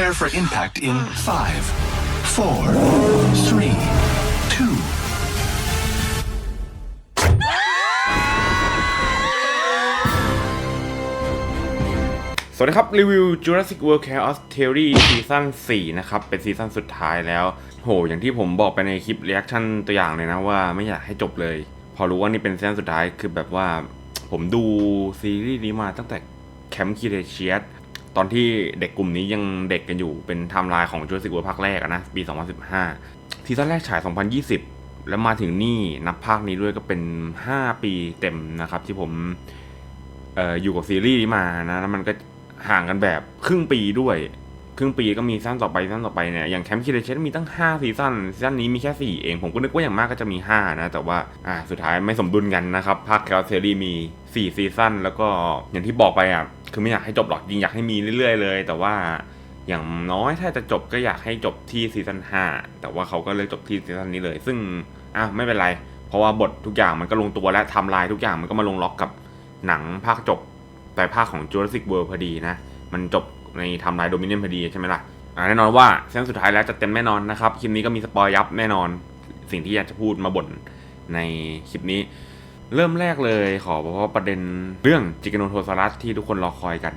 Prepare for impact in five, four, three, two, สวัสดีครับ รีวิว Jurassic World Chaos Theory ซีซั่น4นะครับ เป็นซีซั่นสุดท้ายแล้ว โห อย่างที่ผมบอกไปในคลิป reaction ตัวอย่างเลยนะว่าไม่อยากให้จบเลย พอรู้ว่านี่เป็นซีซั่นสุดท้ายคือแบบว่า ผมดูซีรีส์นี้มาตั้งแต่แคมป์คิเ t เชียส ตอนที่เด็กกลุ่มนี้ยังเด็กกันอยู่เป็นไทม์ไลน์ของจูเลสิกเวิร์ภาคแรกนะปี 2015 ซีซั่นแรกฉาย 2020 แล้วมาถึงนี่นับภาคนี้ด้วยก็เป็น 5 ปีเต็มนะครับ ที่ผมอออยู่กับซีรีส์นี้มานะแล้วมันก็ห่างกันแบบครึ่งปีด้วย รึ่งปีก็มีซั่นต่อไปซั่นต่อไปเนี่ยอย่างแคมป์คิเดเชนมีตั้ง5ซีซั่นซีซั่นนี้มีแค่ 4 เอง ผมก็นึกว่าอย่างมากก็จะมี 5 นะ แต่ว่าอ่าสุดท้ายไม่สมดุลกันนะครับภาคแคลเซรีมี 4 ซีซั่นแล้วก็อย่างที่บอกไปอะคือไม่อยากให้จบหรอกจริงอยากให้มีเรื่อยๆ เลย แต่ว่าอย่างน้อยถ้าจะจบก็อยากให้จบที่ซีซั่น5แต่ว่าเขาก็เลือกจบที่ซีซั่นนี้เลย ซึ่งอะไม่เป็นไร เพราะว่าบททุกอย่างมันก็ลงตัวและทำลายทุกอย่างมันก็มาลงล็อกกับหนังภาคจบแต่ภาคของ Jurassic World พอดีนะ มันจบ ในทำลายโดมิเนียนพอดีใช่ไหมล่ะแน่นอนว่าเส้นสุดท้ายแล้วจะเต็มแน่นอนนะครับ คลิปนี้ก็มีสปอยยับแน่นอน สิ่งที่อยากจะพูดมาบ่นในคลิปนี้ เริ่มแรกเลยขอบอกว่าประเด็นเรื่องจิกโนโทซารัสที่ทุกคนรอคอยกัน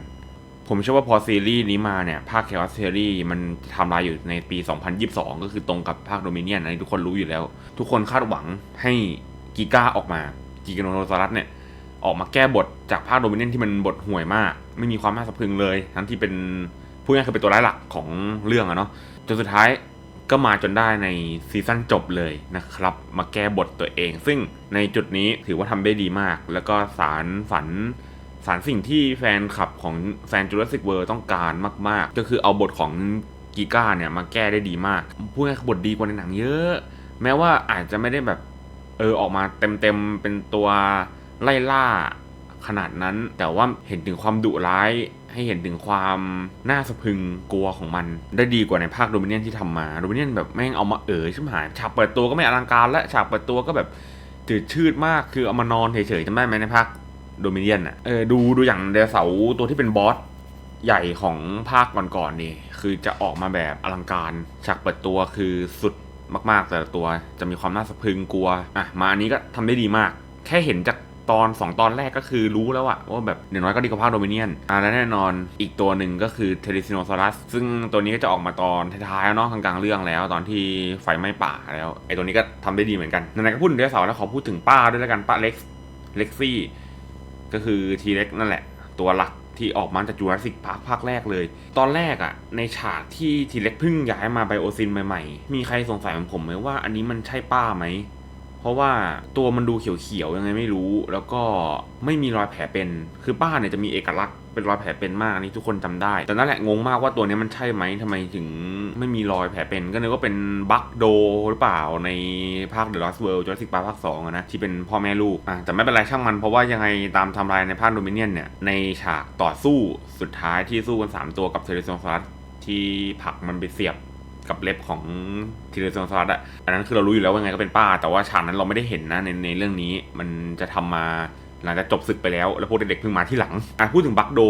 ผมเชื่อว่าพอซีรีส์นี้มาเนี่ย ภาค Chaos Theory มันทำลายอยู่ในปี 2022 ก็คือตรงกับภาคโดมิเนียนอันนี้ทุกคนรู้อยู่แล้ว ทุกคนคาดหวังให้กีก้าออกมาจิกโนโทซารัสเนี่ย ออกมาแก้บทจากภาคโดมิเนียนที่มันบทห่วยมาก ไม่มีความน่าสะพึงเลย ทั้งที่เป็นพูดง่ายคือเป็นตัวร้ายหลักของเรื่องอะเนาะจนสุดท้ายก็มาจนได้ในซีซั่นจบเลยนะครับ มาแก้บทตัวเอง ซึ่งในจุดนี้ถือว่าทำได้ดีมาก แล้วก็สารฝันสารสิ่งที่แฟนคลับของแฟน Jurassic World ต้องการมาก ๆ ก็คือเอาบทของกีก้าเนี่ยมาแก้ได้ดีมากพูดง่ายบทดีกว่าในหนังเยอะ แม้ว่าอาจจะไม่ได้แบบเออออกมาเต็มๆเป็นตัว ไล่ล่าขนาดนั้น แต่ว่าเห็นถึงความดุร้ายให้เห็นถึงความน่าสะพึงกลัวของมัน ได้ดีกว่าในภาคโดมิเนียนที่ทำมาโดมิเนียนแบบแม่งเอามาเอ๋ยชิบหายฉากเปิดตัวก็ไม่อลังการและฉากเปิดตัวก็แบบจืดชืดมากคือเอามานอนเฉยๆจำได้ไหมในภาคโดมิเนียนอะเออดูดูอย่างเดเสาตัวที่เป็นบอสใหญ่ของภาคก่อนๆนี่คือจะออกมาแบบอลังการฉากเปิดตัวคือสุดมากๆ แต่ละตัวจะมีความน่าสะพึงกลัวอะมาอันนี้ก็ทำได้ดีมาก แค่เห็นจาก ตอน 2 ตอนแรกก็คือรู้แล้วอะว่าแบบอย่างน้อยก็ดีกว่าภาคโดมิเนียนอะและแน่นอนอีกตัวหนึ่งก็คือเทเลซิโนซอรัสซึ่งตัวนี้ก็จะออกมาตอนท้ายๆแล้วเนาะกลางๆเรื่องแล้ว ตอนที่ไฟไหม้ป่าแล้วไอ้ตัวนี้ก็ทำได้ดีเหมือนกันไหนๆก็พูดถึงเดสาร์แล้วขอพูดถึงป้าด้วยแล้วกันป้าเล็กเล็กซี่ก็คือทีเล็กนั่นแหละ ตัวหลักที่ออกมาจากจูราสสิกพาร์คภาคแรกเลย ตอนแรกอะ่ะในฉากที่ทีเล็กเพิ่งย้ายมาไบโอซินใหม่ๆ มีใครสงสัยเหมือนผมไหมว่าอันนี้มันใช่ป้าไหม เพราะว่าตัวมันดูเขียวๆยังไงไม่รู้ แล้วก็ไม่มีรอยแผลเป็น คือป้าเนี่ยจะมีเอกลักษณ์เป็นรอยแผลเป็นมากนนี้ทุกคนจำได้ แต่นั่นแหละงงมากว่าตัวนี้มันใช่ไหมทำไมถึงไม่มีรอยแผลเป็น ก็นึกว่าเป็นบัคโดหรือเปล่าในภาค The Lost World Jurassic Park ภาค2อะนะที่เป็นพ่อแม่ลูกอะแต่ไม่เป็นไรช่างมันเพราะว่ายังไงตามทำลายในภาคโดมิเนียนเนี่ยในฉากต่อสู้สุดท้ายที่สู้กันสามตัวกับเทเลซองซัสที่ผักมันไปเสียบ กับเล็บของทีเรโซนซลัดอะอันนั้นคือเรารู้อยู่แล้วว่าไงก็เป็นป้า แต่ว่าฉากนั้นเราไม่ได้เห็นนะในในเรื่องนี้มันจะทำมาหลังจากจบศึกไปแล้ว แล้วพวกเด็กๆเพิ่งมาที่หลังอะพูดถึงบักโด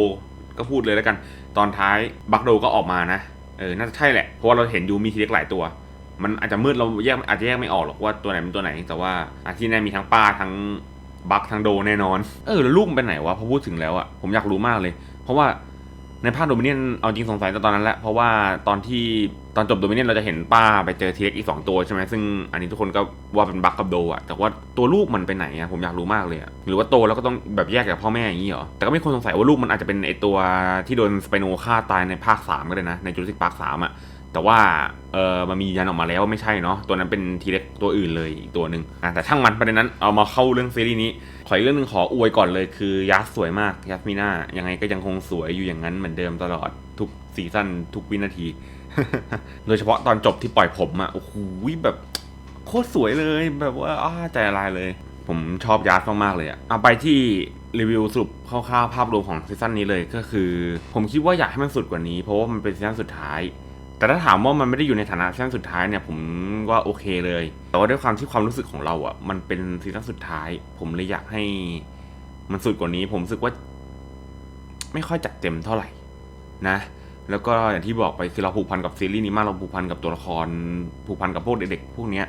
ก็พูดเลยแล้วกัน ตอนท้ายบักโดก็ออกมานะเออน่าจะใช่แหละเพราะว่าเราเห็นอยู่มีทีเล็กหลายตัว มันอาจจะมืดเราแยกอาจจะแยกไม่ออกหรอกว่าตัวไหนเป็นตัวไหน แต่ว่าอาที่แน่มีทั้งป้าทั้งบักทั้งโดแน่นอน เออแล้วลูกมันไปไหนวะพอพูดถึงแล้วอะผมอยากรู้มากเลย เพราะว่าในภาคโดมิเนียนเอาจริงสงสัยแต่ตอนนั้นแหละเพราะว่าตอนที่ ตอนจบโดมิเนียนเราจะเห็นป้าไปเจอทีเล็กอีก2ตัวใช่ไหมซึ่งอันนี้ทุกคนก็ว่าเป็นบักกับโดอะแต่ว่าตัวลูกมันไปไหนอะผมอยากรู้มากเลยอะหรือว่าโตแล้วก็ต้องแบบแยกจากพ่อแม่อย่างนี้เหรอแต่ก็มีคนสงสัยว่าลูกมันอาจจะเป็นไอตัวที่โดนสไปโนฆ่าตายในภาค3ก็เลยนะในจูราสสิกพาร์คสามอะแต่ว่าเออมันมียันออกมาแล้วไม่ใช่เนาะตัวนั้นเป็นทีเล็กตัวอื่นเลยอีกตัวหนึ่งอะแต่ช่างมันประเด็นนั้นเอามาเข้าเรื่องซีรีส์นี้ ขออีกเรื่องหนึงขออวยก่อนเลยคือยัสสวยมากยัสมีนายังไงก็ยังคงสวยอยู่อย่างนั้นเหมือนเดิมตลอด ทุกซีซั่นทุกวินาที โดยเฉพาะตอนจบที่ปล่อยผมอะโอ้โหแบบโคตรสวยเลยแบบว่าอ้าใจละลายเลย ผมชอบยัสมากๆเลยอะเอาไปที่รีวิวสรุปคร่าวๆภาพรวมของซีซั่นนี้เลยก็คือ ผมคิดว่าอยากให้มันสุดกว่านี้เพราะว่ามันเป็นซีซั่นสุดท้าย แต่ถ้าถามว่ามันไม่ได้อยู่ในฐานะซีซั่นสุดท้ายเนี่ยผมว่าโอเคเลย แต่ว่าด้วยความที่ความรู้สึกของเราอะ่ะ มันเป็นซีซั่นสุดท้าย ผมเลยอยากให้มันสุดกว่านี้ ผมรู้สึกว่า ไม่ค่อยจัดเต็มเท่าไหร่ นะแล้วก็อย่างที่บอกไปคือเราผูกพันกับซีรีส์นี้มากเราผูกพันกับตัวละครผูกพันกับพวกเด็กๆพวกเนี้ย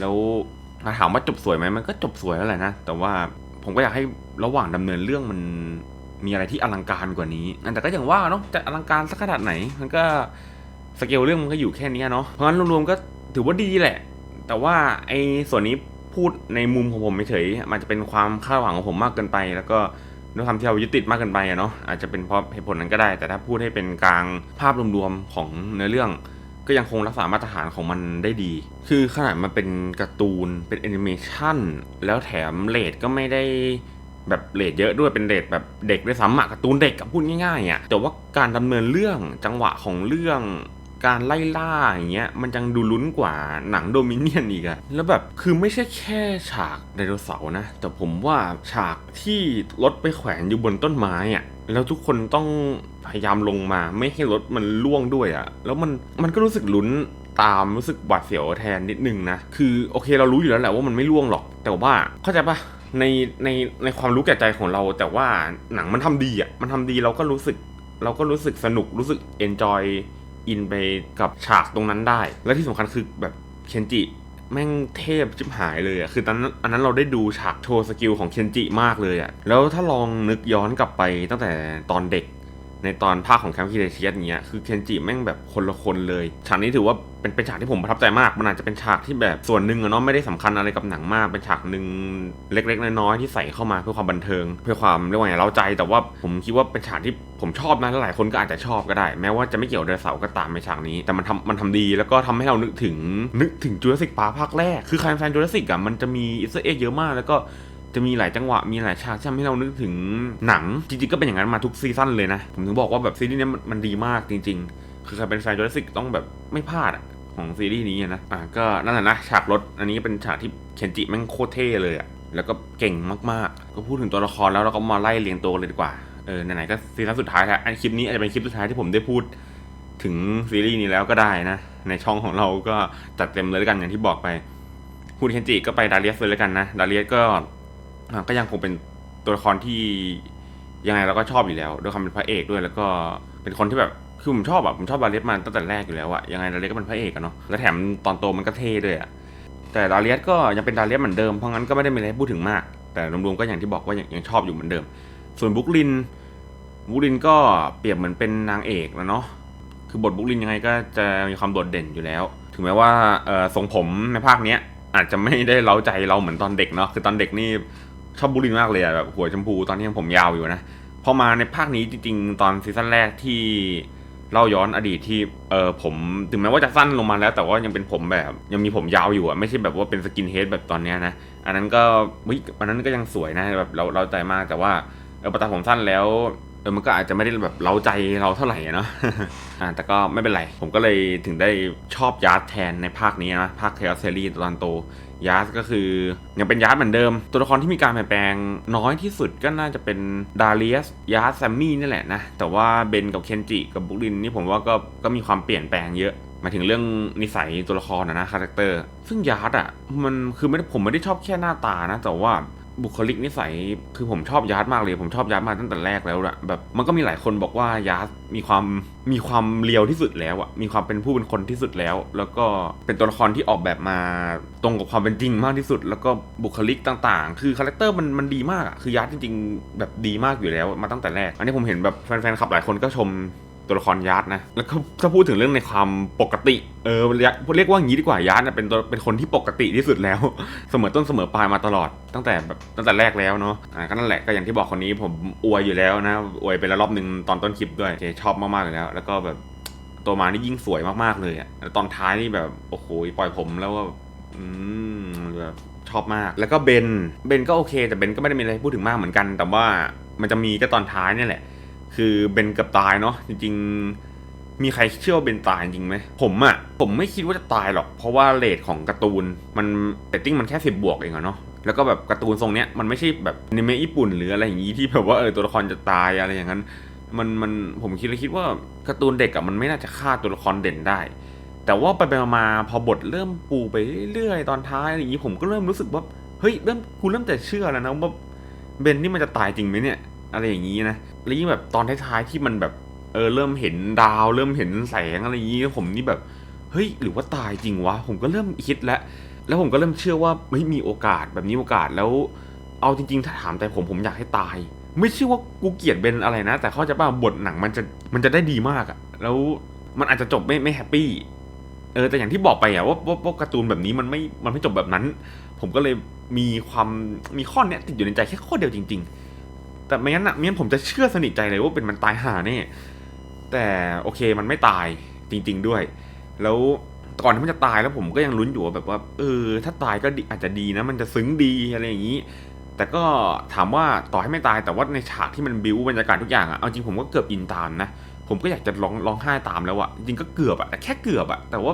แล้วถามว่าจบสวยไหมมันก็จบสวยแล้วแหละนะแต่ว่าผมก็อยากให้ระหว่างดำเนินเรื่องมันมีอะไรที่อลังการกว่านี้แต่ก็อย่างว่าเนาะจะอลังการสักขนาดไหน มันก็สเกลเรื่องมันก็อยู่แค่นี้เนาะเพราะงั้นรวมๆก็ถือว่าดีแหละ แต่ว่าไอ้ส่วนนี้พูดในมุมของผมไม่เฉยมันจะเป็นความคาดหวังของผมมากเกินไป แล้วก็ ด้วยความที่เรายึดติดมากเกินไปอะเนาะอาจจะเป็นเพราะเหตุผลนั้นก็ได้ แต่ถ้าพูดให้เป็นกลางภาพรวมๆของเนื้อเรื่อง ก็ยังคงรักษามาตรฐานของมันได้ดี คือขนาดมันเป็นการ์ตูนเป็นแอนิเมชันแล้วแถมเลทก็ไม่ได้แบบเลทเยอะด้วยเป็นเลทแบบเด็กด้วยซ้ำอะการ์ตูนเด็กกับพูดง่ายๆอะแต่ว่าการดำเนินเรื่องจังหวะของเรื่อง การไล่ล่าอย่างเงี้ยมันยังดูลุ้นกว่าหนังโดมิเนียนอีกอะแล้วแบบคือไม่ใช่แค่ฉากไดโนเสาร์นะ แต่ผมว่าฉากที่รถไปแขวนอยู่บนต้นไม้อะแล้วทุกคนต้องพยายามลงมาไม่ให้รถมันล่วงด้วยอะแล้วมันมันก็รู้สึกลุ้นตามรู้สึกหวาดเสียวแทนนิดนึงนะคือโอเคเรารู้อยู่แล้วแหละว่ามันไม่ล่วงหรอก แต่ว่าเข้าใจปะในในในความรู้แก่ใจของเรา แต่ว่าหนังมันทำดีอะมันทำดีเราก็รู้สึก เราก็รู้สึกสนุกรู้สึกเอนจอย อินไปกับฉากตรงนั้นได้ และที่สำคัญคือแบบเคนจิแม่งเทพจิบหายเลยอะคือตอนนั้นอันนั้นเราได้ดูฉากโชว์สกิลของเคนจิมากเลยอะแล้วถ้าลองนึกย้อนกลับไปตั้งแต่ตอนเด็ก ในตอนภาคของแคมป์คิเดเชียสเนี้ยคือเคนจิแม่งแบบคนละคนเลยฉากนี้ถือว่าเป็นเป็นฉากที่ผมประทับใจมาก มันอาจจะเป็นฉากที่แบบส่วนหนึ่งอะเนาะไม่ได้สำคัญอะไรกับหนังมาก เป็นฉากหนึ่งเล็ก ๆ น้อยๆที่ใส่เข้ามาเพื่อความบันเทิง เพื่อความเรียกว่าไงเราใจ แต่ว่าผมคิดว่าเป็นฉากที่ผมชอบนะและหลายคนก็อาจจะชอบก็ได้ แม้ว่าจะไม่เกี่ยวกับไดโนเสาร์ก็ตามในฉากนี้ แต่มันทำมันทำดีแล้วก็ทำให้เรานึกถึงนึกถึงจูราสสิกปาภาคแรกคือใครแฟนจูราสสิกอะมันจะมีอิสเอเยอะมากแล้วก็ จะมีหลายจังหวะมีหลายฉากที่ทำให้เรานึกถึงหนัง จริงๆก็เป็นอย่างนั้นมาทุกซีซั่นเลยนะ ผมถึงบอกว่าแบบซีรีส์นี้มันดีมากจริง ๆ คือใครเป็นแฟนจูราสิกต้องแบบไม่พลาดของซีรีส์นี้นะ อะก็นั่นแหละนะฉากรถอันนี้เป็นฉากที่เคนจิแม่งโคตรเท่เลยอะแล้วก็เก่งมากๆ ก็พูดถึงตัวละครแล้วเราก็มาไล่เรียงตัวกันเลยดีกว่า เออไหนๆก็ซีซั่นสุดท้ายแล้วอันคลิปนี้อาจจะเป็นคลิปสุดท้ายที่ผมได้พูดถึงซีรีส์นี้แล้วก็ได้นะ ในช่องของเราก็จัดเต็มเลยกันอย่างที่บอกไปพูดเคนจิก็ไปดาเลียสเลยแล้วกันนะ ดาเลียสก็ อะก็ยังคงเป็นตัวละครที่ยังไงเราก็ชอบอยู่แล้วด้วยความเป็นพระเอกด้วย แล้วก็เป็นคนที่แบบคือผมชอบอะผมชอบดาเลสมาตั้งแต่แรกอยู่แล้วอะยังไงดาเลสก็เป็นพระเอกอะเนาะแล้วแถมตอนโตมันก็เท่ด้วยอะแต่ดาเลสก็ยังเป็นดาเลสเหมือนเดิมเพราะงั้นก็ไม่ได้มีอะไรพูดถึงมาก แต่รวมๆก็อย่างที่บอกว่ายังยังชอบอยู่เหมือนเดิม ส่วนบุคลินบุคลินก็เปรียบเหมือนเป็นนางเอกแล้วเนาะคือบทบุคลินยังไงก็จะมีความโดดเด่นอยู่แล้ว ถึงแม้ว่าทรงผมในภาคเนี้ยอาจจะไม่ได้เล้าใจเราเหมือนตอนเด็กเนาะคือตอนเด็กนี่ ชอบบุลินมากเลยอะแบบหัวชมพูตอนที่ยังผมยาวอยู่นะพอมาในภาคนี้จริงๆ ตอนซีซั่นแรกที่เล่าย้อนอดีตที่เออผมถึงแม้ว่าจะสั้นลงมาแล้ว แต่ว่ายังเป็นผมแบบ ยังมีผมยาวอยู่อะไม่ใช่แบบว่าเป็นสกินเฮดแบบตอนเนี้ยนะอันนั้นก็วิอันนั้นก็ยังสวยนะแบบเราเราใจมากแต่ว่าเออพอตัดผมสั้นแล้ว เออมันก็อาจจะไม่ได้แบบเล้าใจเราเท่าไหร่เนาะอ่าแต่ก็ไม่เป็นไร ผมก็เลยถึงได้ชอบยาร์ดแทนในภาคนี้นะ ภาคเทลเซรีตอนโตยาร์ดก็คือยังเป็นยาร์ดเหมือนเดิม ตัวละครที่มีการเปลี่ยนแปลงน้อยที่สุดก็น่าจะเป็นดาเลียสยาร์ดแซมมี่นี่แหละนะ แต่ว่าเบนกับเคนจิกับบุคลินนี่ผมว่าก็ก็มีความเปลี่ยนแปลงเยอะมายถึงเรื่องนิสัยตัวละครนะนะคาแรคเตอร์ ซึ่งยาร์ดอะมันคือไม่ได้ผมไม่ได้ชอบแค่หน้าตานะ แต่ว่า บุคลิกนิสัยคือผมชอบยาร์ดมากเลย ผมชอบยาร์ดมาตั้งแต่แรกแล้วอะแบบมันก็มีหลายคนบอกว่ายาร์ดมีความมีความเลียวที่สุดแล้วอะมีความเป็นผู้เป็นคนที่สุดแล้ว แล้วก็เป็นตัวละครที่ออกแบบมาตรงกับความเป็นจริงมากที่สุด แล้วก็บุคลิกต่างๆ คือคาแรคเตอร์มันมันดีมากอะคือยาร์ดจริง ๆ แบบดีมากอยู่แล้วมาตั้งแต่แรก อันนี้ผมเห็นแบบแฟนๆขับหลายคนก็ชม ตัวละครยาร์ดนะ แล้วก็ถ้าพูดถึงเรื่องในความปกติ เออเรียกว่าอย่างนี้ดีกว่ายาร์ดนะเป็นตัวเป็นคนที่ปกติที่สุดแล้ว เสมอต้นเสมอปลายมาตลอด ตั้งแต่แบบตั้งแต่แรกแล้วเนาะ อ่าก็นั่นแหละก็อย่างที่บอกคนนี้ผมอวยอยู่แล้วนะ อวยไปแล้วรอบหนึ่งตอนต้นคลิปด้วยเจชอบมากๆอยู่แล้ว แล้วก็แบบตัวมานี่ยิ่งสวยมากๆเลยอะแล้วตอนท้ายนี่แบบโอ้โหปล่อยผมแล้วว่าอืมแบบชอบมาก แล้วก็เบน เบนก็โอเค แต่เบนก็ไม่ได้มีอะไรพูดถึงมากเหมือนกัน แต่ว่ามันจะมีก็ตอนท้ายนี่แหละ คือเบนเกับตายเนาะจริงๆ มีใครเชื่อว่าเบนตายจริงไหมผมอะ่ะผมไม่คิดว่าจะตายหรอก เพราะว่าเรทของการ์ตูนมันเรตติ้งมันแค่สิบบวกเองอะเนาะแล้วก็แบบการ์ตูนทรงเนี้ยมันไม่ใช่แบบอนิเมะญี่ปุ่นหรืออะไรอย่างงี้ที่แบบว่าเออตัวละครจะตายอะไรอย่างนั้น มันมันผมคิดเลยคิดว่าการ์ตูนเด็กอะมันไม่น่าจะฆ่าตัวละครเด่นได้ แต่ว่าไปไปมาพอบทเริ่มปูไปเรื่อยๆตอนท้ายอะไรอย่างนี้ผมก็เริ่มรู้สึกว่าเฮ้ยเริ่มกูเริ่มแต่เชื่อแล้วนะว่าเบนนี่มันจะตายจริงไหมเนี่ย อะไรอย่างนี้นะแล้วยิ่งแบบตอนท้ายๆที่มันแบบเออเริ่มเห็นดาว เริ่มเห็นแสงอะไรอย่างนี้แล้วผมนี่แบบเฮ้ยหรือว่าตายจริงวะผมก็เริ่มคิดแล้ว แล้วผมก็เริ่มเชื่อว่าไม่มีโอกาสแบบนี้โอกาสแล้ว เอาจริงๆถ้าถามแต่ผมผมอยากให้ตาย ไม่ใช่ว่ากูเกลียดเบนอะไรนะ แต่เข้าใจป่ะบทหนังมันจะมันจะได้ดีมากอะแล้วมันอาจจะจบไม่ไม่แฮปปี้เออแต่อย่างที่บอกไปอะว่าว่าว่าการ์ตูนแบบนี้มันไม่มันไม่จบแบบนั้น ผมก็เลยมีความมีข้อเนี้ยติดอยู่ในใจแค่ข้อเดียวจริง ๆ แต่ไม่งั้นอะไม่งั้นผมจะเชื่อสนิทใจเลยว่าเป็นมันตายหาแน่แต่โอเคมันไม่ตายจริง ๆด้วย แล้วก่อนที่มันจะตายแล้วผมก็ยังลุ้นอยู่ว่าแบบว่า เออ ถ้าตายก็อาจจะดีนะ มันจะซึ้งดีอะไรอย่างนี้ แต่ก็ถามว่าต่อให้ไม่ตายแต่ว่าในฉากที่มันบิวบรรยากาศทุกอย่างอะเอาจริงผมก็เกือบอินตามนะผมก็อยากจะร้องร้องไห้ตามแล้วอะจริงก็เกือบอะแต่แค่เกือบอะแต่ว่า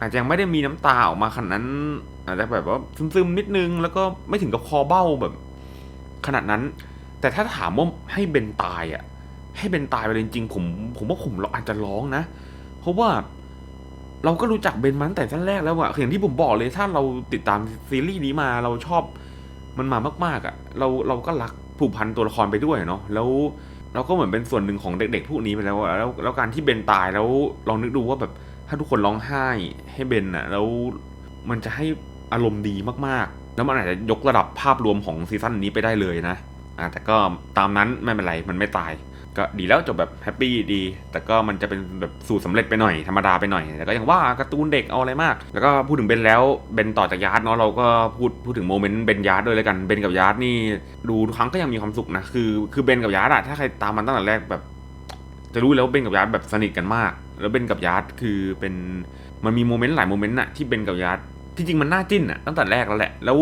อาจจะยังไม่ได้มีน้ำตาออกมาขนาดนั้น อาจจะแบบว่าซึมๆนิดนึง แล้วก็ไม่ถึงกับคอเบ้าแบบ ขนาดนั้น แต่ถ้าถามว่าให้เบนตายอะ ให้เบนตายไปเลยจริงผม ผมว่าผมอาจจะร้องนะ เพราะว่าเราก็รู้จักเบนมาตั้งแต่ตั้งแรกแล้วอะอย่างที่ผมบอกเลยถ้าเราติดตามซีรีส์นี้มาเราชอบมันมามาก ๆอะเราเราก็รักผูกพันตัวละครไปด้วยเนาะแล้วเราก็เหมือนเป็นส่วนหนึ่งของเด็ก ๆ พวกนี้ไปแล้วแล้ว แล้วการที่เบนตายแล้วลองนึกดูว่าแบบ ถ้าทุกคนร้องไห้ให้เบนอะแล้วมันจะให้อารมณ์ดีมากๆ แล้วมันอาจจะยกระดับภาพรวมของซีซั่นนี้ไปได้เลยนะ อ่าแต่ก็ตามนั้นไม่เป็นไรมันไม่ตาย ก็ดีแล้วจบแบบแฮปปี้ดี แต่ก็มันจะเป็นแบบสูตรสำเร็จไปหน่อยธรรมดาไปหน่อย แต่ก็ยังว่าการ์ตูนเด็กเอาอะไรมาก แล้วก็พูดถึงเบนแล้วเบนต่อจากยาร์ดเนาะเราก็พูดพูดถึงโมเมนต์เบนยาร์ดด้วยเลยกันเบนกับยาร์ดนี่ดูทุกครั้งก็ยังมีความสุขนะคือคือเบนกับยาร์ดอะถ้าใครตามมันตั้งแต่แรกแบบ จะรู้แล้วเบนกับยาร์ดแบบสนิทกันมาก แล้วเบนกับยาร์ดคือเป็นมันมีโมเมนต์หลายโมเมนต์อะที่เบนกับยาร์ด จริงมันน่าจิ้นอะตั้งแต่แรกแล้วแหละ แล้ว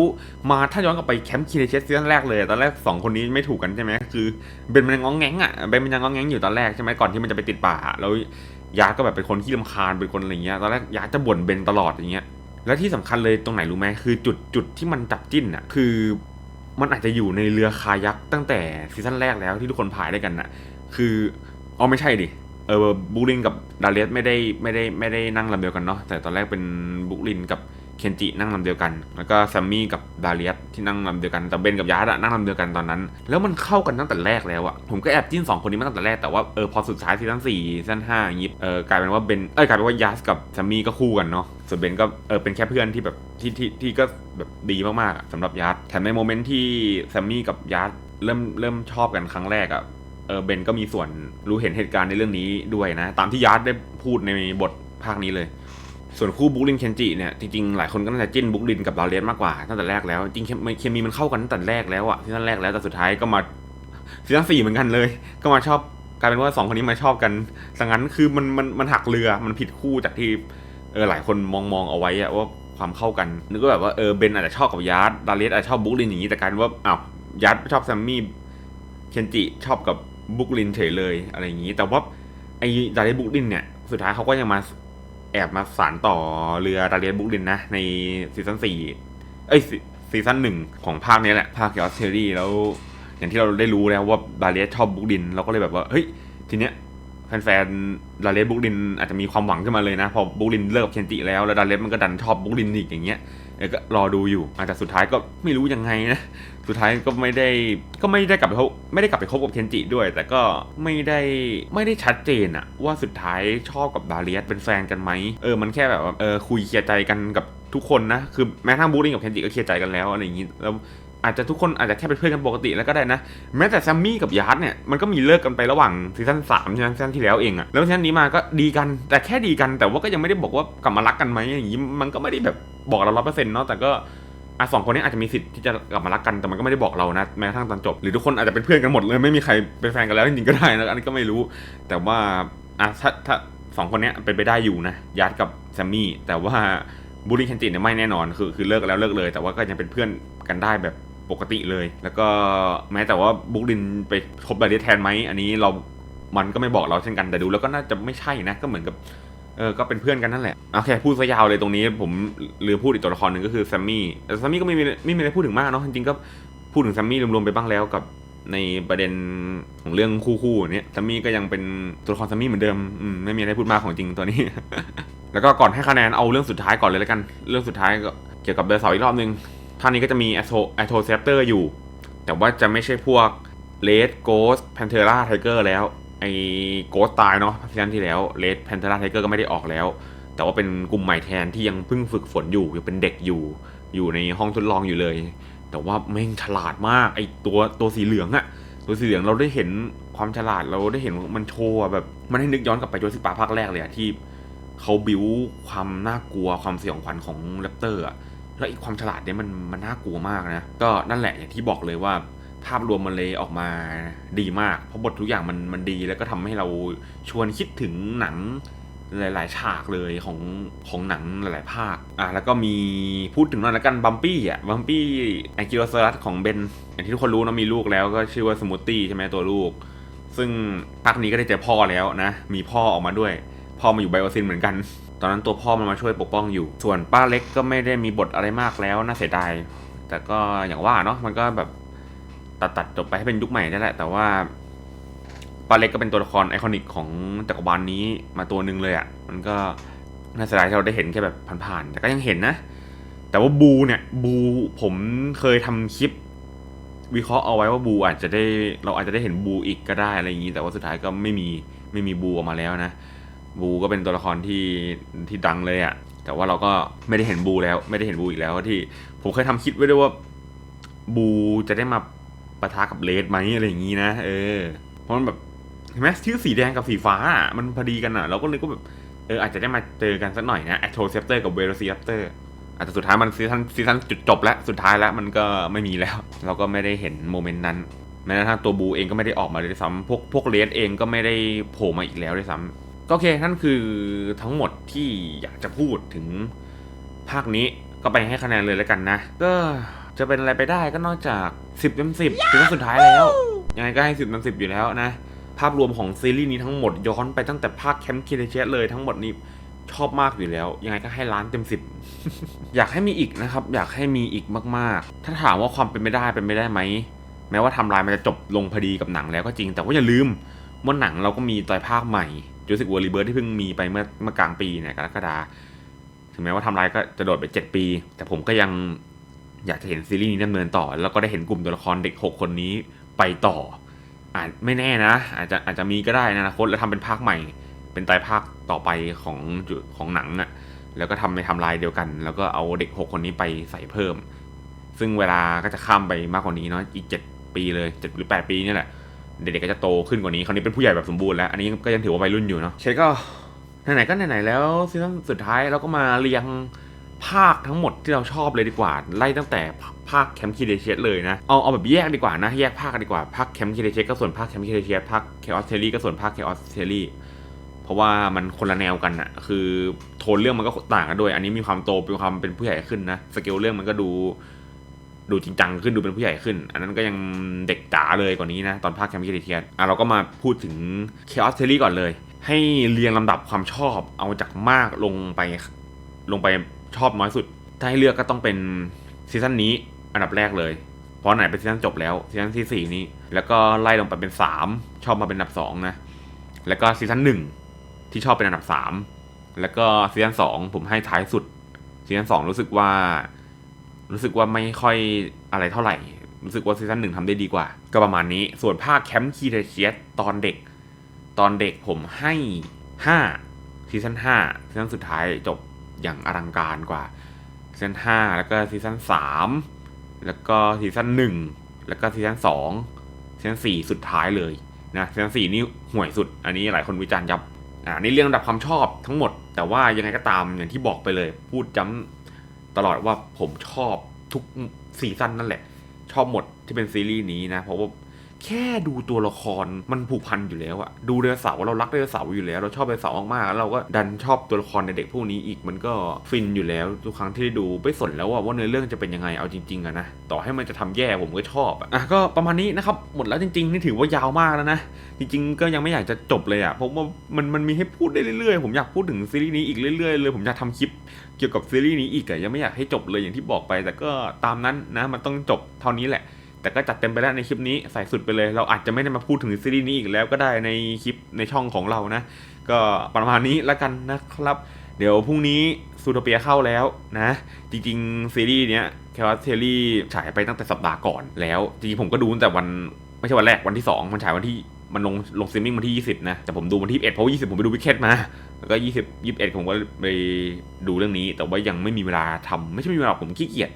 มาถ้าย้อนกลับไปแคมป์คีเนเชสซีซั่นแรกเลยตอนแรกสองคนนี้ไม่ถูกกันใช่ไหมคือเบนมันยังง้องแง้งอะเบนมันยังง้องแง้งอยู่ตอนแรกใช่ไหมก่อนที่มันจะไปติดป่าแล้วยาร์ดก็แบบเป็นคนที่ลำคาญเป็นคนอะไรเงี้ยตอนแรกยาร์ดจะบ่นเบนตลอดอย่างเงี้ยแล้วที่สำคัญเลยตรงไหนรู้ไหมคือจุดจุดที่มันจับจิ้นอะคือมันอาจจะอยู่ในเรือคายักตั้งแต่ซีซั่นแรกแล้วที่ทุกคนพายได้วยกันน่ะ คืออ๋อไม่ใช่ดิเออบุกลินกับดาเลสไม่ได้ไม่ได้ไม่ได้นั่งลำเดียวกันเนาะแต่ตอนแรกเป็นบุลินกับ เคนจินั่งลำเดียวกัน แล้วก็แซมมี่กับดาเลียสที่นั่งลำเดียวกัน แต่เบนกับยาร์ดอะนั่งลำเดียวกันตอนนั้น แล้วมันเข้ากันตั้งแต่แรกแล้วอะผมก็แอบจิ้นสองคนนี้มาตั้งแต่แรก แต่ว่าเออพอสุดท้ายซีซั่นสี่ซีซั่นห้าอย่างงี้เออกลายเป็นว่าเบน เอ้ยกลายเป็นว่ายาร์ดกับแซมมี่ก็คู่กันเนาะ ส่วนเบนก็เออเป็นแค่เพื่อนที่แบบที่ที่ที่ก็แบบดีมากๆสำหรับยาร์ดแถมในโมเมนต์ที่แซมมี่กับยาร์ดเริ่มเริ่มชอบกันครั้งแรกอะเออเบนก็มีส่วนรู้เห็นเหตุการณ์ในเรื่องนี้ด้วยนะ ตามที่ยาร์ดได้พูดในบทภาคนี้เลย ส่วนคู่บุ๊กลินเคนจิเนี่ยจริงๆหลายคนก็น่าจะจิ้นบุ๊กลินกับลาเรนมากกว่าตั้งแต่แรกแล้วจริงเคมีมันเข้ากันตั้งแต่แรกแล้วอะที่นั่นแรกแล้วแต่สุดท้ายก็มาซีซั่นสี่เหมือนกันเลย ก็มาชอบกลายเป็นว่าสองคนนี้มาชอบกันสังงั้นคือมันมันมันหักเรือมันผิดคู่จากที่เออหลายคนมองมองเอาไว้อะว่าความเข้ากันนึกว่าแบบว่าเออเบนอาจจะชอบกับยาร์ดดาเรนอาจจะชอบบุ๊กลินอย่างนี้แต่การว่าอ้าวยาร์ดชอบแซมมี่เคนจิชอบกับบุกลินเฉยเลยอะไรอย่างนี้ แต่ว่าไอ้ดาเรียบุกลินเนี่ยสุดท้ายเขาก็ยังมา แอบมาสานต่อเรือดาเรียบุกลินนะ ในซีซั่นสี่เอ้ยซีซั่นหนึ่งของภาคนี้แหละ ภาคเกี่ยวกับเทอรี่แล้ว อย่างที่เราได้รู้แล้วว่าดาเรียชอบบุกลินเราก็เลยแบบว่าเฮ้ยทีเนี้ยแฟนๆดาเรียบุกลินอาจจะมีความหวังขึ้นมาเลยนะ พอบุกลินเลิกกับเคนจิแล้ว แล้วดาเรียมันก็ดันชอบบุกลินอีกอย่างเงี้ย ก็รอดูอยู่อาจจะสุดท้ายก็ไม่รู้ยังไงนะสุดท้ายก็ไม่ได้ก็ไม่ได้กลับไปคบไม่ได้กลับไปคบกับเคนจิด้วย แต่ก็ไม่ได้ไม่ได้ชัดเจนอะว่าสุดท้ายชอบกับดาเลียสเป็นแฟนกันไหมเออมันแค่แบบเออคุยเคลียร์ใจกันกับทุกคนนะคือแม้ทั้งบูริงกับเคนจิก็เคลียร์ใจกันแล้วอะไรอย่างนี้แล้วอาจจะทุกคนอาจจะแค่เป็นเพื่อนกันปกติแล้วก็ได้นะ แม้แต่แซมมี่กับยาร์ดเนี่ยมันก็มีเลิกกันไประหว่างซีซั่นสามใช่ไหมซีซั่นที่แล้วเองอะแล้วซีซั่นนี้มาก็ดีกันแต่แค่ดีกันแต่ว่าก็ยังไม่ได้บอกว่ากลับมารักกันไหมอย่างนี้มันก็ไม่ได้แบบ บอกเราร้อยเปอร์เซ็นต์เนาะแต่ก็อะสองคนนี้อาจจะมีสิทธิ์ที่จะกลับมารักกันแต่มันก็ไม่ได้บอกเรานะแม้กระทั่งตอนจบ หรือทุกคนอาจจะเป็นเพื่อนกันหมดเลยไม่มีใครเป็นแฟนกันแล้วจริงๆก็ได้นะอันนี้ก็ไม่รู้ แต่ว่าอะถ้าถ้าสองคนนี้เป็นไปได้อยู่นะยาร์ดกับแซมมี่แต่ว่าบูริเคนจิเนี่ยไม่แน่นอนคือคือเลิกแล้วเลิกเลย แต่ว่าก็ยังเป็นเพื่อนกันได้แบบปกติเลย แล้วก็แม้แต่ว่าบุกลินไปคบดาเลียแทนไหมอันนี้เรามันก็ไม่บอกเราเช่นกันแต่ดูแล้วก็น่าจะไม่ใช่นะก็เหมือนกับ เออก็เป็นเพื่อนกันนั่นแหละโอเคพูดซะยาวเลยตรงนี้ผมลืมพูดอีกตัวละครหนึ่งก็คือแซมมี่แต่แซมมี่ก็ไม่มีไม่มีอะไรพูดถึงมากเนาะจริงๆก็พูดถึงแซมมี่รวมๆไปบ้างแล้วกับในประเด็นของเรื่องคู่ๆเนี้ยแซมมี่ก็ยังเป็นตัวละครแซมมี่เหมือนเดิมอืมไม่มีอะไรพูดมากของจริงตัวนี้ แล้วก็ก่อนให้คะแนนเอาเรื่องสุดท้ายก่อนเลยแล้วกัน เรื่องสุดท้ายก็เกี่ยวกับเดอร์เสาร์อีกรอบนึงท่านี้ก็จะมีแอโทแอโทเซปเตอร์อยู่ แต่ว่าจะไม่ใช่พวกเลดโกสแพนเทอร่าไทเกอร์แล้ว ไอ้โกสตายเนาะซีซั่นที่แล้วเลดแพนเทอร์ไทเกอร์ก็ไม่ได้ออกแล้ว แต่ว่าเป็นกลุ่มใหม่แทนที่ยังเพิ่งฝึกฝนอยู่ยังเป็นเด็กอยู่อยู่ในห้องทดลองอยู่เลย แต่ว่าแม่งฉลาดมากไอ้ตัวตัวสีเหลืองอะตัวสีเหลืองเราได้เห็นความฉลาดเราได้เห็นมันโชว์แบบมันให้นึกย้อนกลับไปโจสิปาภาคแรกเลยอะที่เขาบิวความน่ากลัวความสยองขวัญของแรปเตอร์อะแล้วอีกความฉลาดเนี่ยมันมันน่ากลัวมากนะ ก็นั่นแหละอย่างที่บอกเลยว่า ภาพรวมมันเลยออกมาดีมาก เพราะบททุกอย่างมันมันดีแล้วก็ทำให้เราชวนคิดถึงหนังหลาย ๆ ฉากเลยของของหนังหลาย ๆ ภาค อะแล้วก็มีพูดถึงหน่อยแล้วกันบัมปี้อะบัมปี้แองกิโลเซรัสของเบนอย่างที่ทุกคนรู้นะมีลูกแล้วก็ชื่อว่าสมูทตี้ใช่ไหมตัวลูก ซึ่งภาคนี้ก็ได้เจอพ่อแล้วนะ มีพ่อออกมาด้วย พ่อมาอยู่ไบโอซินเหมือนกัน ตอนนั้นตัวพ่อมันมาช่วยปกป้องอยู่ ส่วนป้าเล็กก็ไม่ได้มีบทอะไรมากแล้วน่าเสียดายแต่ก็อย่างว่าเนาะมันก็แบบ ตัดตัดจบไปให้เป็นยุคใหม่นั่นแหละ แต่ว่าปาเล็กก็เป็นตัวละครไอคอนิกของจักรวาลนี้มาตัวหนึ่งเลยอะ่ะ มันก็น่าเสียดายที่เราได้เห็นแค่แบบผ่านๆ แต่ก็ยังเห็นนะ แต่ว่าบูเนี่ยบูผมเคยทำคลิป วิเคราะห์เอาไว้ว่าบูอาจจะได้เราอาจจะได้เห็นบูอีกก็ได้อะไรอย่างนี้ แต่ว่าสุดท้ายก็ไม่มีไม่มีบูออกมาแล้วนะ บูก็เป็นตัวละครที่ที่ดังเลยอะ่ะ แต่ว่าเราก็ไม่ได้เห็นบูแล้ว ไม่ได้เห็นบูอีกแล้วที่ผมเคยทำคลิปไว้ด้วยว่าบูจะได้มา ปะทะกับเลดไหมอะไรอย่างนี้นะ เออ เพราะมันแบบเห็นไหมชื่อสีแดงกับสีฟ้ามันพอดีกันอะ เราก็เลยก็แบบเอออาจจะได้มาเจอกันสักหน่อยนะแอ t โ o เซปเตอร์กับเวโรซี r ปเตอร์อาจจะสุดท้ายมันซีซันซีซันจุดจบแล้วสุดท้ายแล้วมันก็ไม่มีแล้ว เราก็ไม่ได้เห็นโมเมนต์นั้นแม้กระทั่งตัวบูเองก็ไม่ได้ออกมาเลยด้วยซ้ำพวกพวกเลดเองก็ไม่ได้โผล่มาอีกแล้วด้วยซ้ำก็โอเคนั่นคือทั้งหมดที่อยากจะพูดถึงภาคนี้ก็ไปให้คะแนนเลยแล้วกันนะ ก็ จะเป็นอะไรไปได้ก็นอกจาก 10เต็ม10ถึงสุดท้ายแล้วยังไงก็ให้ 10เต็ม10อยู่แล้วนะ ภาพรวมของซีรีส์นี้ทั้งหมดย้อนไปตั้งแต่ภาคแคมป์คิเดเชสเลยทั้งหมดนี้ชอบมากอยู่แล้ว ยังไงก็ให้ล้านเต็ม10อยากให้มีอีกนะครับ อยากให้มีอีกมากๆ ถ้าถามว่าความเป็นไม่ได้เป็นไม่ได้ไหมแม้ว่าไทำลายมันจะจบลงพอดีกับหนังแล้วก็จริง แต่ว่าอย่าลืมว่าหนังเราก็มีตอยภาคใหม่จูสิกเวอร์รีเบิร์ที่เพิ่งมีไปเมื่อเมื่อกลางปีเนี่ยกรกฎาถึงแม้ว่าไทำลายก็จะโดดไป 7 ปี แต่ผมก็ยัง อยากจะเห็นซีรีส์นี้ดำเนินต่อ แล้วก็ได้เห็นกลุ่มตัวละครเด็ก 6 คนนี้ไปต่ออาจไม่แน่นะ อาจจะอาจจะมีก็ได้ในอนาคตแล้วทำเป็นภาคใหม่ เป็นไตรภาคต่อไปของของหนังอะ่ะแล้วก็ทำในทำลายเดียวกัน แล้วก็เอาเด็ก 6 คนนี้ไปใส่เพิ่ม ซึ่งเวลาก็จะข้ามไปมากกว่านี้เนาะอีก 7 ปีเลย7หรือ 8 ปีนี่แหละเด็กๆก็จะโตขึ้นกว่านี้คราวนี้เป็นผู้ใหญ่แบบสมบูรณ์แล้ว อันนี้ก็ยังถือว่าวัยรุ่นอยู่เนาะเชก็ไหนๆก็ไหนๆแล้วซีซั่นสุดท้ายเราก็มาเรียง ภาคทั้งหมดที่เราชอบเลยดีกว่า ไล่ตั้งแต่ภาคแคมป์คิเดเชสเลยนะ เอาเอาแบบแยกดีกว่านะ แยกภาคกันดีกว่า ภาคแคมป์คิเดเชสก็ส่วนภาคแคมป์คิเดเชสภาคเคออสเทลี่ก็ส่วนภาคเคออสเทลี่เพราะว่ามันคนละแนวกันอะคือโทนเรื่องมันก็ต่างกันด้วย อันนี้มีความโตเป็นความเป็นผู้ใหญ่ขึ้นนะ สเกลเรื่องมันก็ดูดูจริงจังขึ้นดูเป็นผู้ใหญ่ขึ้น อันนั้นก็ยังเด็กจ๋าเลยกว่านี้นะ ตอนภาคแคมป์คิเดเชสอะเราก็มาพูดถึงเคออสเทลี่ก่อนเลย ให้เรียงลำดับความชอบเอาจากมากลงไปลงไป ชอบน้อยสุด ถ้าให้เลือกก็ต้องเป็นซีซั่นนี้อันดับแรกเลย เพราะไหนเป็นซีซั่นจบแล้วซีซั่นที่สี่นี้ แล้วก็ไล่ลงไปเป็นสามชอบมาเป็นอันดับสองนะ แล้วก็ซีซั่นหนึ่งที่ชอบเป็นอันดับสามแล้วก็ซีซั่นสองผมให้ท้ายสุดซีซั่นสองรู้สึกว่า รู้สึกว่าไม่ค่อยอะไรเท่าไหร่ รู้สึกว่าซีซั่นหนึ่งทำได้ดีกว่า ก็ประมาณนี้ส่วนภาคแคมป์คีเดเชียสตอนเด็ก ตอนเด็กผมให้ห้าซีซั่นห้าซีซั่นสุดท้ายจบ อย่างอลังการกว่าซีซั่นห้าแล้วก็ซีซั่นสามแล้วก็ซีซั่นหนึ่งแล้วก็ซีซั่นสองซีซั่นสี่สุดท้ายเลยนะซีซั่นสี่นี่ห่วยสุด อันนี้หลายคนวิจารณ์ยับอ่านี่เรื่องดับความชอบทั้งหมด แต่ว่ายังไงก็ตามอย่างที่บอกไปเลย พูดย้ำตลอดว่าผมชอบทุกซีซั่นนั่นแหละ ชอบหมดที่เป็นซีรีส์นี้นะ เพราะว่า แค่ดูตัวละครมันผูกพันอยู่แล้วอะดูเรือเสาเรารักเรือเสาอยู่แล้ว เราชอบเรือเสามากๆแล้วเราก็ดันชอบตัวละครในเด็กพวกนี้อีกมันก็ฟินอยู่แล้วทุกครั้งที่ได้ดูไม่สนแล้วว่าว่าเนื้อเรื่องจะเป็นยังไงเอาจริงๆอะนะต่อให้มันจะทำแย่ผมก็ชอบอะอะก็ประมาณนี้นะครับหมดแล้วจริงๆนี่ถือว่ายาวมากแล้วนะจริง ๆ ก็ยังไม่อยากจะจบเลยอะเพราะว่ามันมันมีให้พูดได้เรื่อยๆ ผมอยากพูดถึงซีรีส์นี้อีกเรื่อยๆเลยผมอยากทำคลิปเกี่ยวกับซีรีส์นี้อีกอะยังไม่อยากให้จบเลยอย่างที่บอกไป แต่ก็ตามนั้นนะมันต้องจบเท่านี้แหละ แต่ก็จัดเต็มไปแล้วในคลิปนี้ใส่สุดไปเลย เราอาจจะไม่ได้มาพูดถึงซีรีส์นี้อีกแล้วก็ได้ในคลิปในช่องของเรานะ ก็ประมาณนี้ล้วกันนะครับ เดี๋ยวพรุ่งนี้ซูโทเปียเข้าแล้วนะ จริงๆ ซีรีส์เนี้ยแคลเทลี่ฉายไปตั้งแต่สัปดาห์ก่อนแล้ว จริงๆ ผมก็ดูตั้งแต่วันไม่ใช่วันแรกวันที่ 2 มันฉายวันที่มันลงลงสตรีมิ่งวันที่ 20 นะ แต่ผมดูวันที่ 21 เพราะว่า20 ผมไปดูวิกเก็ตมา แล้วก็ 20 21 ผมก็ไปดูเรื่องนี้ แต่ว่ายังไม่มีเวลาทำไม่ใช่ไม่มีเวลาผมขี้เกียจ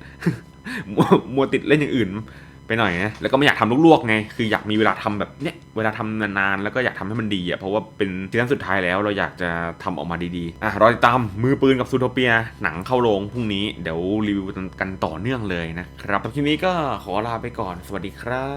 มัวติดเล่นอย่างอื่น ไปหน่อยนะแล้วก็ไม่อยากทำลวกๆไงคืออยากมีเวลาทำแบบเนี้ยเวลาทำนานๆแล้วก็อยากทำให้มันดีอะเพราะว่าเป็นซีซั่นสุดท้ายแล้วเราอยากจะทำออกมาดีๆอะรอติดตามมือปืนกับซูโทเปีย หนังเข้าโรงพรุ่งนี้เดี๋ยวรีวิวกันต่อเนื่องเลยนะครับคลิปนี้ก็ขอลาไปก่อน สวัสดีครับ